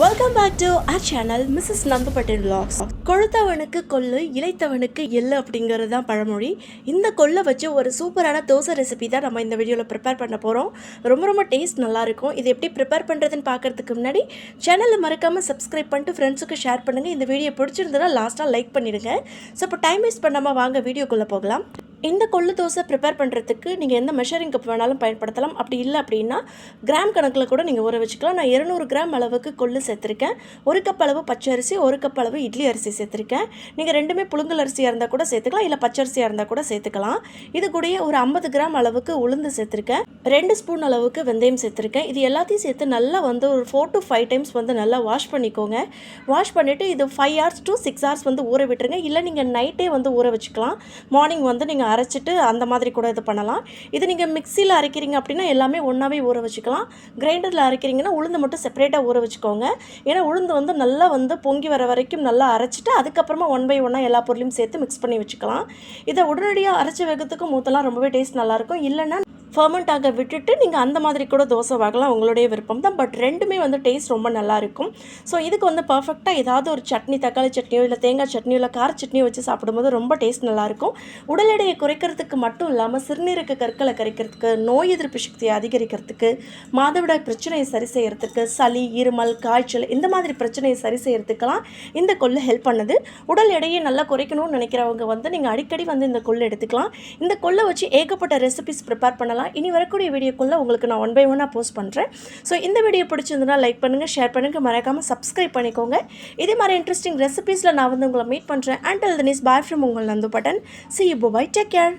Welcome back to our channel Mrs நந்துபட்டின் லாக்ஸ் கொழுத்தவனுக்கு கொள்ளு இளைத்தவனுக்கு எள்ளு அப்படிங்கிறது தான் பழமொழி. இந்த கொள்ளை வச்சு ஒரு சூப்பரான தோசை ரெசிபி தான் நம்ம இந்த வீடியோவில் ப்ரிப்பேர் பண்ண போகிறோம் ரொம்ப ரொம்ப டேஸ்ட் நல்லாயிருக்கும் இது எப்படி ப்ரிப்பேர் பண்ணுறதுன்னு பார்க்கறதுக்கு முன்னாடி சேனலை மறக்காமல் சப்ஸ்கிரைப் பண்ணிட்டு ஃப்ரெண்ட்ஸுக்கு ஷேர் பண்ணுங்கள் இந்த வீடியோ பிடிச்சிருந்ததுன்னா லாஸ்ட்டாக லைக் பண்ணிடுங்க. ஸோ இப்போ டைம் வேஸ்ட் பண்ணாமல் வாங்க வீடியோக்குள்ளே போகலாம். இந்த கொள்ளு தோசை ப்ரிப்பேர் பண்ணுறதுக்கு நீங்கள் எந்த மெஷரிங் கப் வேணாலும் பயன்படுத்தலாம். அப்படி இல்லை அப்படின்னா கிராம் கணக்கில் கூட நீங்கள் ஊற வச்சுக்கலாம். நான் இருநூறு கிராம் அளவுக்கு கொள்ளு சேர்த்துருக்கேன். ஒரு கப் அளவு பச்சரிசி ஒரு கப் அளவு இட்லி அரிசி சேர்த்துருக்கேன். நீங்கள் ரெண்டுமே புழுங்கல் அரிசியாக இருந்தால் கூட சேர்த்துக்கலாம். இல்லை பச்சை அரிசியாக இருந்தால் கூட சேர்த்துக்கலாம். இது கூடயே ஒரு ஐம்பது கிராம் அளவுக்கு உளுந்து சேர்த்துருக்கேன். ரெண்டு ஸ்பூன் அளவுக்கு வெந்தயம் சேர்த்துருக்கேன். இது எல்லாத்தையும் சேர்த்து நல்லா வந்து ஒரு ஃபோர் டு ஃபைவ் டைம்ஸ் வந்து நல்லா வாஷ் பண்ணிக்கோங்க. வாஷ் பண்ணிவிட்டு இது five hours to six hours வந்து ஊற விட்டுருங்க. இல்லை நீங்கள் நைட்டே வந்து ஊற வச்சுக்கலாம். மார்னிங் வந்து நீங்கள் அரைச்சிட்டு அந்த மாதிரி கூட இது பண்ணலாம். இது நீங்கள் மிக்சியில் அரைக்கிறீங்க அப்படின்னா எல்லாமே ஒன்றாவே ஊற வச்சுக்கலாம். கிரைண்டரில் அரைக்கிறீங்கன்னா உளுந்து மட்டும் செப்பரேட்டாக ஊற வச்சுக்கோங்க. ஏன்னா உளுந்து வந்து நல்லா வந்து பொங்கி வர வரைக்கும் நல்லா அரைச்சிட்டு அதுக்கப்புறமா ஒன் பை ஒன்னாக எல்லா பொருளையும் சேர்த்து மிக்ஸ் பண்ணி வச்சுக்கலாம். இதை உடனடியாக அரைச்ச வேகத்துக்கும் மூத்தலாம் ரொம்பவே டேஸ்ட் நல்லாயிருக்கும் இல்லைன்னா ஃபர்மெண்ட் ஆக விட்டுட்டு நீங்கள் அந்த மாதிரி கூட தோசை வாங்கலாம். உங்களுடைய விருப்பம் தான். பட் ரெண்டுமே வந்து டேஸ்ட் ரொம்ப நல்லாயிருக்கும் ஸோ இதுக்கு வந்து பர்ஃபெக்டாக ஏதாவது ஒரு சட்னி தக்காளி சட்னியோ இல்லை தேங்காய் சட்னியோ இல்லை கார சட்னியோ வச்சு சாப்பிடும்போது ரொம்ப டேஸ்ட் நல்லாயிருக்கும் உடல் எடையை குறைக்கிறதுக்கு மட்டும் இல்லாமல் சிறுநீரக கற்களை கரைக்கிறதுக்கு நோய் எதிர்ப்பு சக்தியை அதிகரிக்கிறதுக்கு மாதவிடாய் பிரச்சனையை சரி செய்கிறதுக்கு சளி இருமல் காய்ச்சல் இந்த மாதிரி பிரச்சனையை சரி செய்கிறதுக்கெல்லாம் இந்த கொள்ளு ஹெல்ப் பண்ணுது. உடல் எடையை நல்லா குறைக்கணும்னு நினைக்கிறவங்க வந்து நீங்கள் அடிக்கடி வந்து இந்த கொள்ளு எடுத்துக்கலாம். இந்த கொள்ளை வச்சு ஏகப்பட்ட ரெசிபிஸ் ப்ரிப்பேர் பண்ணலாம். இனி வரக்கூடிய வீடியோக்குள்ளே உங்களுக்கு நான் ஒன் பை ஒன்னாக போஸ்ட் பண்ணுறேன் ஸோ இந்த வீடியோ பிடிச்சிருந்தனா லைக் பண்ணுங்கள் ஷேர் பண்ணுங்கள் மறக்காமல் சப்ஸ்கிரைப் பண்ணிக்கோங்க. இதே மாதிரி இன்ட்ரெஸ்டிங் ரெசிபீஸில் நான் வந்து உங்களை மீட் பண்ணுறேன் அண்ட் அல் தனிஸ் பாய் ஃப்ரம் உங்கள் Nandu Pattan. See you bye take care